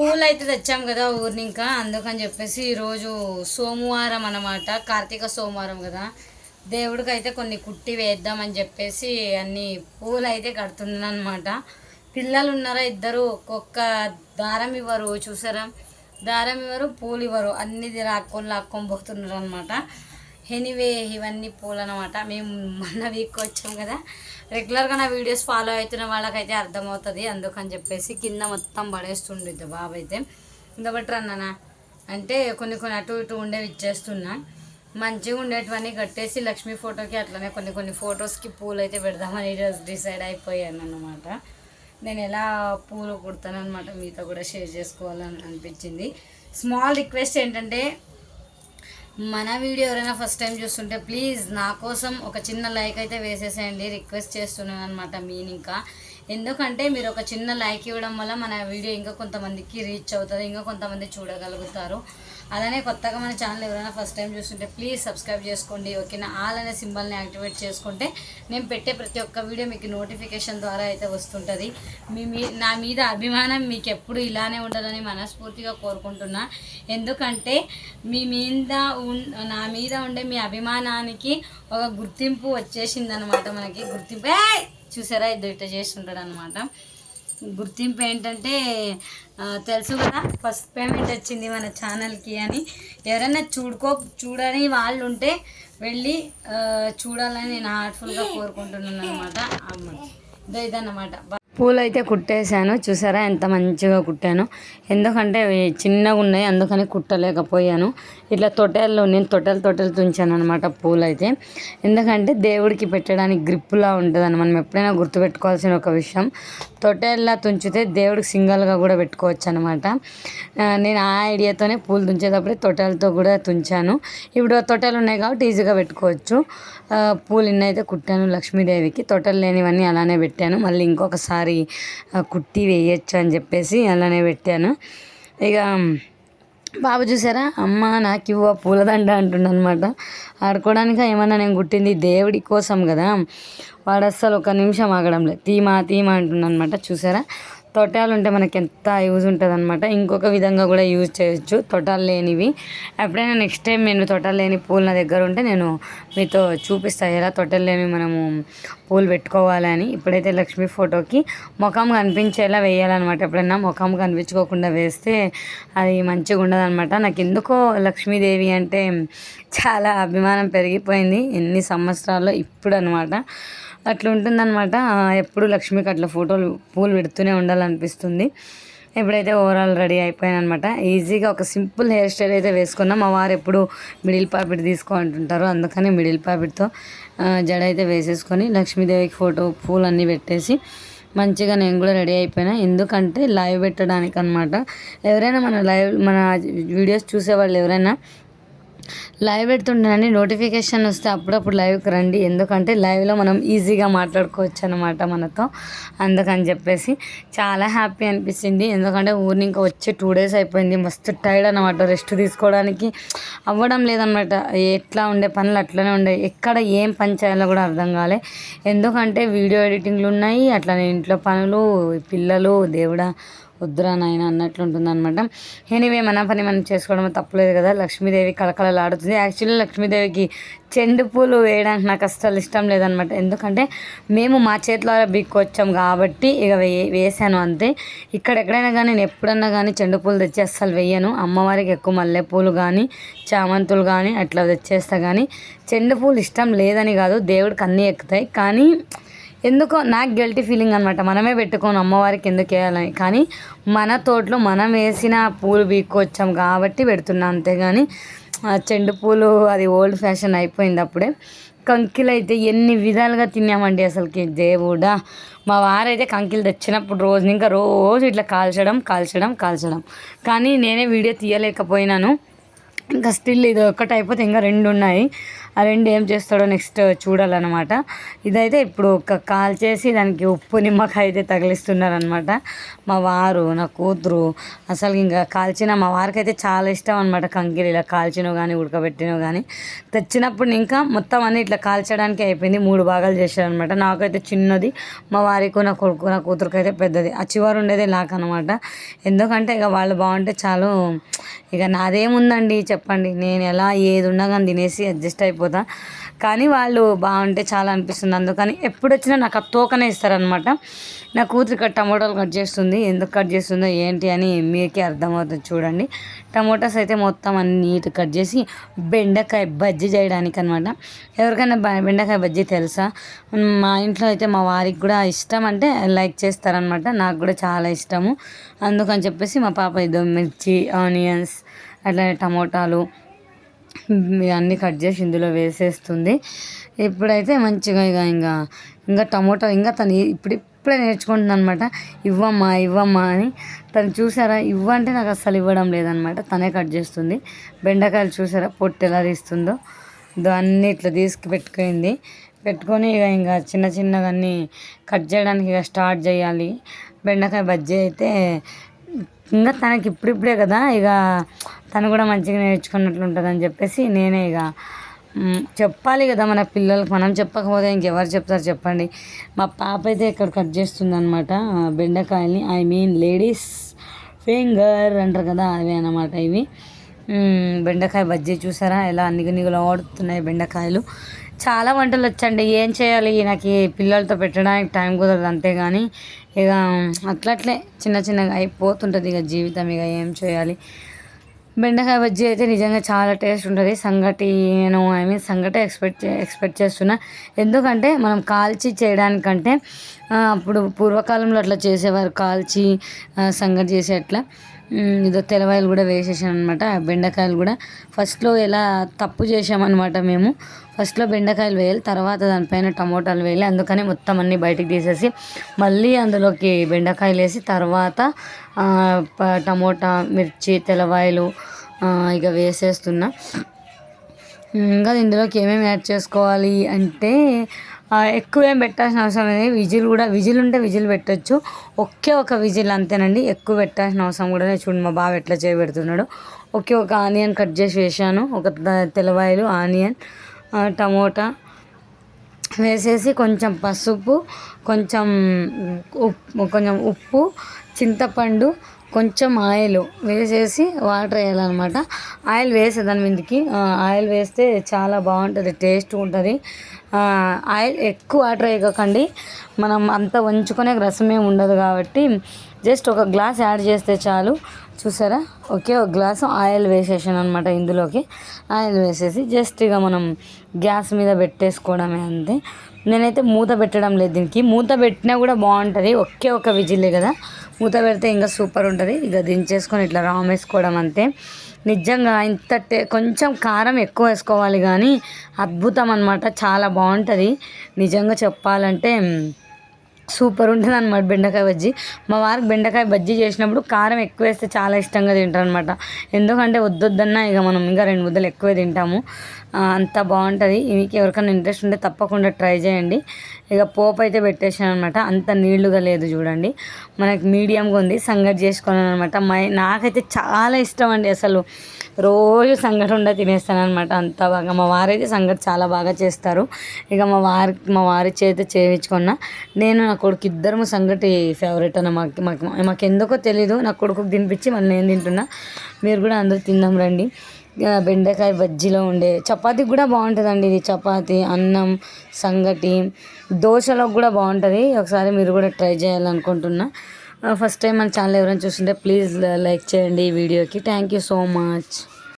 పూలు అయితే తెచ్చాం కదా ఊరిని ఇంకా. అందుకని చెప్పేసి ఈరోజు సోమవారం అనమాట కార్తీక సోమవారం కదా. దేవుడికి అయితే కొన్ని కుట్టి వేద్దామని చెప్పేసి అన్ని పూలు అయితే కడుతున్నానమాట పిల్లలు ఉన్నారా ఇద్దరు? ఒక్కొక్క దారం ఇవ్వరు. చూసారా? దారం ఇవ్వరు పూలు ఇవ్వరు. అన్ని లాక్కొని లాక్కొని పోతున్నారు అనమాట ఎనీవే ఇవన్నీ పూలు అనమాట మేము మొన్న వీక్ వచ్చాం కదా. రెగ్యులర్గా నా వీడియోస్ ఫాలో అవుతున్న వాళ్ళకైతే అర్థమవుతుంది. అందుకని చెప్పేసి కింద మొత్తం పడేస్తుండిద్ది బాబు అయితే. ఇంకా బట్టి అంటే కొన్ని కొన్ని అటు ఇటు ఉండేవి ఇచ్చేస్తున్నా. మంచిగా ఉండేటివన్నీ కట్టేసి లక్ష్మీ ఫోటోకి అట్లనే కొన్ని కొన్ని ఫొటోస్కి పూలు అయితే పెడదామని డిసైడ్ అయిపోయాను అన్నమాట. నేను ఎలా పూలు కుడతాను అనమాట మీతో కూడా షేర్ చేసుకోవాలని అనిపించింది. స్మాల్ రిక్వెస్ట్ ఏంటంటే మన వీడియో ఎవరైనా ఫస్ట్ టైం చూస్తుంటే ప్లీజ్ నా కోసం ఒక చిన్న లైక్ అయితే వేసేసేయండి. రిక్వెస్ట్ చేస్తున్నాను అనమాట మీని ఇంకా. ఎందుకంటే మీరు ఒక చిన్న లైక్ ఇవ్వడం వల్ల మన వీడియో ఇంకా కొంతమందికి రీచ్ అవుతుంది ఇంకా కొంతమంది చూడగలుగుతారు. అలానే కొత్తగా మన ఛానల్ ఎవరైనా ఫస్ట్ టైం చూస్తుంటే ప్లీజ్ సబ్స్క్రైబ్ చేసుకోండి ఓకేనా? ఆల్ అనే సింబల్ని యాక్టివేట్ చేసుకుంటే నేను పెట్టే ప్రతి ఒక్క వీడియో మీకు నోటిఫికేషన్ ద్వారా అయితే వస్తుంటుంది. మీ మీ నా మీద అభిమానం మీకు ఎప్పుడు ఇలానే ఉండాలని మనస్ఫూర్తిగా కోరుకుంటున్నా. ఎందుకంటే మీ మీద నా మీద ఉండే మీ అభిమానానికి ఒక గుర్తింపు వచ్చేసింది అనమాట మనకి. గుర్తింపు చూసారా? ఇద్దరు ఇట్లా చేస్తుంటాడు అనమాట గుర్తింపు ఏంటంటే తెలుసు కదా ఫస్ట్ పేమెంట్ వచ్చింది మన ఛానల్కి అని. ఎవరైనా చూడుకో చూడని వాళ్ళు ఉంటే వెళ్ళి చూడాలని నేను హార్ట్ఫుల్గా కోరుకుంటున్నాను అనమాట ఇదో ఇదన్నమాట పూలు అయితే కుట్టేశాను. చూసారా ఎంత మంచిగా కుట్టాను. ఎందుకంటే అవి చిన్నగా ఉన్నాయి అందుకని కుట్టలేకపోయాను. ఇట్లా తొట్టెల్లో నేను తొట్టెలు తొట్టెలు తుంచాను అనమాట పూలు అయితే ఎందుకంటే దేవుడికి పెట్టడానికి గ్రిప్పులా ఉంటుందని మనం ఎప్పుడైనా గుర్తుపెట్టుకోవాల్సిన ఒక విషయం. తొట్టెల్లా తుంచితే దేవుడికి సింగల్గా కూడా పెట్టుకోవచ్చు అనమాట నేను ఆ ఐడియాతోనే పూలు తుంచేటప్పుడే తొట్టెలతో కూడా తుంచాను. ఇప్పుడు తొట్టెలు ఉన్నాయి కాబట్టి ఈజీగా పెట్టుకోవచ్చు. పూలు ఇన్నైతే కుట్టాను లక్ష్మీదేవికి. తొట్టెలు లేనివన్నీ అలానే పెట్టాను. మళ్ళీ ఇంకొకసారి ఒకసారి కుట్టి వేయచ్చు అని చెప్పేసి అలానే పెట్టాను. ఇక బాబు చూసారా? అమ్మ నాకు ఇవ్వ పూలదండ అంటుండనమాట ఆడుకోవడానికి ఏమన్నా నేను కుట్టింది దేవుడి కోసం కదా. వాడు అస్సలు ఒక నిమిషం ఆగడం లేదు తీమా తీమా అంటుండనమాట చూసారా? తొట్టాలు ఉంటే మనకి ఎంత యూజ్ ఉంటుంది అనమాట ఇంకొక విధంగా కూడా యూజ్ చేయొచ్చు. తొట్టాలు లేనివి. ఎప్పుడైనా నెక్స్ట్ టైం నేను తొట్టాలు లేని పూలు నా దగ్గర ఉంటే నేను మీతో చూపిస్తాను ఎలా తొట్టలు లేని మనము పూలు పెట్టుకోవాలని. ఇప్పుడైతే లక్ష్మీ ఫోటోకి ముఖం కనిపించేలా వేయాలన్నమాట. ఎప్పుడైనా ముఖం కనిపించుకోకుండా వేస్తే అది మంచిగా ఉండదు అనమాట నాకు ఎందుకో లక్ష్మీదేవి అంటే చాలా అభిమానం పెరిగిపోయింది. ఎన్ని సంవత్సరాల్లో ఇప్పుడు అనమాట అట్లా ఉంటుందన్నమాట. ఎప్పుడు లక్ష్మికి అట్లా ఫోటోలు పూలు పెడుతూనే ఉండాలనిపిస్తుంది. ఎప్పుడైతే ఓవరాల్ రెడీ అయిపోయాను అనమాట ఈజీగా ఒక సింపుల్ హెయిర్ స్టైల్ అయితే వేసుకున్నాం. మా వారు ఎప్పుడు మిడిల్ పాపిడ్ తీసుకో అంటుంటారు అందుకని మిడిల్ పాపిడ్తో జడ అయితే వేసేసుకొని లక్ష్మీదేవికి ఫోటో పూలు అన్నీ పెట్టేసి మంచిగా నేను కూడా రెడీ అయిపోయినా. ఎందుకంటే లైవ్ పెట్టడానికి అనమాట ఎవరైనా మన లైవ్ మన వీడియోస్ చూసేవాళ్ళు ఎవరైనా లైవ్ పెడుతుండేనండి. నోటిఫికేషన్ వస్తే అప్పుడప్పుడు లైవ్కి రండి. ఎందుకంటే లైవ్లో మనం ఈజీగా మాట్లాడుకోవచ్చు అనమాట మనతో. అందుకని చెప్పేసి చాలా హ్యాపీ అనిపించింది ఎందుకంటే ఊరిని ఇంకా వచ్చి టూ డేస్ అయిపోయింది. మస్తు టైర్డ్ అనమాట రెస్ట్ తీసుకోవడానికి అవ్వడం లేదనమాట ఎట్లా ఉండే పనులు అట్లనే ఉండే. ఎక్కడ ఏం పని చేయాలో కూడా అర్థం కాలే. ఎందుకంటే వీడియో ఎడిటింగ్లు ఉన్నాయి. అట్లానే ఇంట్లో పనులు పిల్లలు దేవుడా వద్దురా నాయన అన్నట్లు అనమాట ఎనీవే మన పని మనం చేసుకోవడం తప్పలేదు కదా. లక్ష్మీదేవి కళకళలాడుతుంది. యాక్చువల్లీ లక్ష్మీదేవికి చెండు పూలు వేయడానికి నాకు అస్సలు ఇష్టం లేదనమాట ఎందుకంటే మేము మా చేతిలో బిక్కొచ్చాం కాబట్టి ఇక వే వేసాను అంతే. ఇక్కడ ఎక్కడైనా కానీ నేను ఎప్పుడన్నా కానీ చెండు పూలు తెచ్చి అస్సలు వేయను. అమ్మవారికి ఎక్కువ మల్లెపూలు కానీ చామంతులు కానీ అట్లా తెచ్చేస్తా కానీ చెండు పూలు ఇష్టం లేదని కాదు. దేవుడికి అన్నీ ఎక్కుతాయి. కానీ ఎందుకో నాకు గిల్టీ ఫీలింగ్ అనమాట మనమే పెట్టుకోను అమ్మవారికి ఎందుకు వేయాలని కానీ మన తోటలో మనం వేసిన పూలు బీక్కొచ్చాం కాబట్టి పెడుతున్నాం అంతేగాని చెండు పూలు అది ఓల్డ్ ఫ్యాషన్ అయిపోయింది అప్పుడే కంకిలు అయితే ఎన్ని విధాలుగా తిన్నామండి అసలుకి దేవుడా. మా వారైతే కంకిలు తెచ్చినప్పుడు రోజు ఇంకా రోజు ఇట్లా కాల్చడం కాల్చడం కాల్చడం. కానీ నేనే వీడియో తీయలేకపోయినాను. ఇంకా స్టిల్ ఇది ఒకటి అయిపోతే ఇంకా రెండు ఉన్నాయి. ఆ రెండు ఏం చేస్తాడో నెక్స్ట్ చూడాలన్నమాట. ఇదైతే ఇప్పుడు ఒక కాల్ చేసి దానికి ఉప్పు నిమ్మకాయ అయితే తగిలిస్తున్నారనమాట మా వారు నా కూతురు అసలు ఇంకా కాల్చిన మా వారికి అయితే చాలా ఇష్టం అనమాట కంకిలు ఇలా కాల్చినో కానీ ఉడకబెట్టినో కానీ తెచ్చినప్పుడు ఇంకా మొత్తం అన్ని ఇట్లా కాల్చడానికి అయిపోయింది. మూడు భాగాలు చేశారనమాట నాకైతే చిన్నది మా వారికి నా కొడుకు నా కూతురుకి అయితే పెద్దది. ఆ చివరి ఉండేది నాకు అనమాట ఎందుకంటే ఇక వాళ్ళు బాగుంటే చాలు. ఇక నాదేముందండి చెప్పండి. నేను ఎలా ఏది ఉన్నా కానీ తినేసి అడ్జస్ట్ వెళ్ళిపోతా. కానీ వాళ్ళు బాగుంటే చాలా అనిపిస్తుంది. అందుకని ఎప్పుడు వచ్చినా నాకు ఆ తోకనే ఇస్తారనమాట నా కూతురు ఇక్కడ టమోటాలు కట్ చేస్తుంది. ఎందుకు కట్ చేస్తుందో ఏంటి అని మీకే అర్థమవుతుంది చూడండి. టమోటాస్ అయితే మొత్తం అన్ని నీట్ కట్ చేసి బెండకాయ బజ్జీ చేయడానికి అనమాట ఎవరికైనా బ- బెండకాయ బజ్జీ తెలుసా? మా ఇంట్లో అయితే మా వారికి కూడా ఇష్టం అంటే లైక్ చేస్తారనమాట నాకు కూడా చాలా ఇష్టము. అందుకని చెప్పేసి మా పాప ఇదో మిర్చి ఆనియన్స్ అట్లానే టమోటాలు అన్నీ కట్ చేసి ఇందులో వేసేస్తుంది. ఇప్పుడైతే మంచిగా ఇక ఇంకా ఇంకా టమోటా ఇంకా తను ఇప్పుడు ఇప్పుడే నేర్చుకుంటుంది అనమాట ఇవ్వమ్మా ఇవ్వమ్మా అని. తను చూసారా? ఇవ్వంటే నాకు అస్సలు ఇవ్వడం లేదనమాట తనే కట్ చేస్తుంది. బెండకాయలు చూసారా? పొట్టు ఎలా తీస్తుందో. దాన్ని ఇట్లా తీసుకు పెట్టుకుంది. పెట్టుకొని ఇక ఇంకా చిన్న చిన్నగా అన్నీ కట్ చేయడానికి ఇక స్టార్ట్ చేయాలి. బెండకాయ బజ్జీ అయితే ఇంకా తనకి ఇప్పుడిప్పుడే కదా ఇక తను కూడా మంచిగా నేర్చుకున్నట్లు ఉంటుందని చెప్పేసి నేనే ఇక చెప్పాలి కదా మన పిల్లలకు. మనం చెప్పకపోతే ఇంకెవరు చెప్తారు చెప్పండి. మా పాప అయితే ఇక్కడ కట్ చేస్తుంది అనమాట బెండకాయల్ని. ఐ మీన్ లేడీస్ ఫింగర్ అంటారు కదా అవి అన్నమాట ఇవి. బెండకాయ బజ్జీ చూసారా? ఎలా నిగు నిగులు ఆడుతున్నాయి బెండకాయలు. చాలా వంటలు వచ్చండి. ఏం చేయాలి? నాకు పిల్లలతో పెట్టడానికి టైం కుదరదు అంతేగాని ఇక అట్లట్లే చిన్న చిన్నగా అయిపోతుంటుంది ఇక జీవితం. ఇక ఏం చేయాలి? బెండకాయ బజ్జీ అయితే నిజంగా చాలా టేస్ట్ ఉంటుంది. సంగటి నేను ఐ మీన్ సంగటి ఎక్స్పెక్ట్ ఎక్స్పెక్ట్ చేస్తున్నా. ఎందుకంటే మనం కాల్చి చేయడానికంటే అప్పుడు పూర్వకాలంలో అట్లా చేసేవారు. కాల్చి సంగటి చేసే అట్లా. ఇదో తెలవాయలు కూడా వేసేసాను అనమాట బెండకాయలు కూడా ఫస్ట్లో ఎలా తప్పు చేసామన్నమాట మేము. ఫస్ట్లో బెండకాయలు వేయాలి తర్వాత దానిపైన టమోటాలు వేయాలి. అందుకనే మొత్తం అన్నీ బయటికి తీసేసి మళ్ళీ అందులోకి బెండకాయలు వేసి తర్వాత టమోటా మిర్చి తెలవాయలు ఇక వేసేస్తున్నా. ఇంకా ఇందులోకి ఏమేమి యాడ్ చేసుకోవాలి అంటే ఎక్కువ ఏం పెట్టాల్సిన అవసరం లేదు. విజిల్ కూడా విజిల్ ఉంటే విజిల్ పెట్టొచ్చు. ఒకే ఒక విజిల్ అంతేనండి. ఎక్కువ పెట్టాల్సిన అవసరం కూడా చూడండి మా బావ ఎట్లా చేయబెడుతున్నాడు ఒకే ఒక ఆనియన్ కట్ చేసి వేసాను ఒక తెల్లవాయలు ఆనియన్ టమోటా వేసేసి కొంచెం పసుపు కొంచెం ఉప్పు కొంచెం ఉప్పు చింతపండు కొంచెం ఆయిల్ వేసేసి వాటర్ వేయాలన్నమాట. ఆయిల్ వేసే దాని మీదకి ఆయిల్ వేస్తే చాలా బాగుంటుంది టేస్ట్ ఉంటుంది. ఆయిల్ ఎక్కువ వాటర్ వేయకండి. మనం అంత వంచుకునే రసమే ఉండదు కాబట్టి జస్ట్ ఒక గ్లాస్ యాడ్ చేస్తే చాలు. చూసారా? ఒకే ఒక గ్లాసు ఆయిల్ వేసేసాను అనమాట ఇందులోకి. ఆయిల్ వేసేసి జస్ట్ ఇక మనం గ్యాస్ మీద పెట్టేసుకోవడమే అంతే. నేనైతే మూత పెట్టడం లేదు దీనికి. మూత పెట్టినా కూడా బాగుంటుంది. ఒకే ఒక విజిల్లే కదా. మూత పెడితే ఇంకా సూపర్ ఉంటుంది. ఇక దించేసుకొని ఇట్లా రామ్ వేసుకోవడం అంతే. నిజంగా ఇంత టే కొంచెం కారం ఎక్కువ వేసుకోవాలి కానీ అద్భుతం అనమాట చాలా బాగుంటుంది. నిజంగా చెప్పాలంటే సూపర్ ఉంటుంది అనమాట బెండకాయ బజ్జీ. మా వారికి బెండకాయ బజ్జీ చేసినప్పుడు కారం ఎక్కువ వేస్తే చాలా ఇష్టంగా తింటారు అనమాట ఎందుకంటే వద్దొద్దన్నా ఇక మనం ఇంకా రెండు ముద్దలు ఎక్కువే తింటాము. అంత బాగుంటుంది. మీకు ఎవరికైనా ఇంట్రెస్ట్ ఉంటే తప్పకుండా ట్రై చేయండి. ఇక పోపు అయితే పెట్టేసాను అనమాట అంత నీళ్ళుగా లేదు చూడండి. మనకి మీడియంగా ఉంది సంగటి చేసుకున్నాను అనమాట మై నాకైతే చాలా ఇష్టం అండి అసలు. రోజు సంగటి ఉండ తినేస్తాను అనమాట అంత బాగా. మా వారైతే సంగటి చాలా బాగా చేస్తారు. ఇక మా వారి మా వారి చేతి చేయించుకున్నా నేను కొడుకు ఇద్దరము సంగటి ఫేవరెట్ అన్న మాకు మాకు మాకు ఎందుకో తెలీదు. నా కొడుకుకి తినిపించి మళ్ళీ నేను తింటున్నా. మీరు కూడా అందరూ తిందాం రండి. బెండకాయ బజ్జీలో ఉండే చపాతీకి కూడా బాగుంటుందండి ఇది. చపాతి అన్నం సంగటి దోశలో కూడా బాగుంటుంది. ఒకసారి మీరు కూడా ట్రై చేయాలనుకుంటున్నా. ఫస్ట్ టైం మన ఛానల్ ఎవరైనా చూస్తుంటే ప్లీజ్ లైక్ చేయండి ఈ వీడియోకి. Thank you so much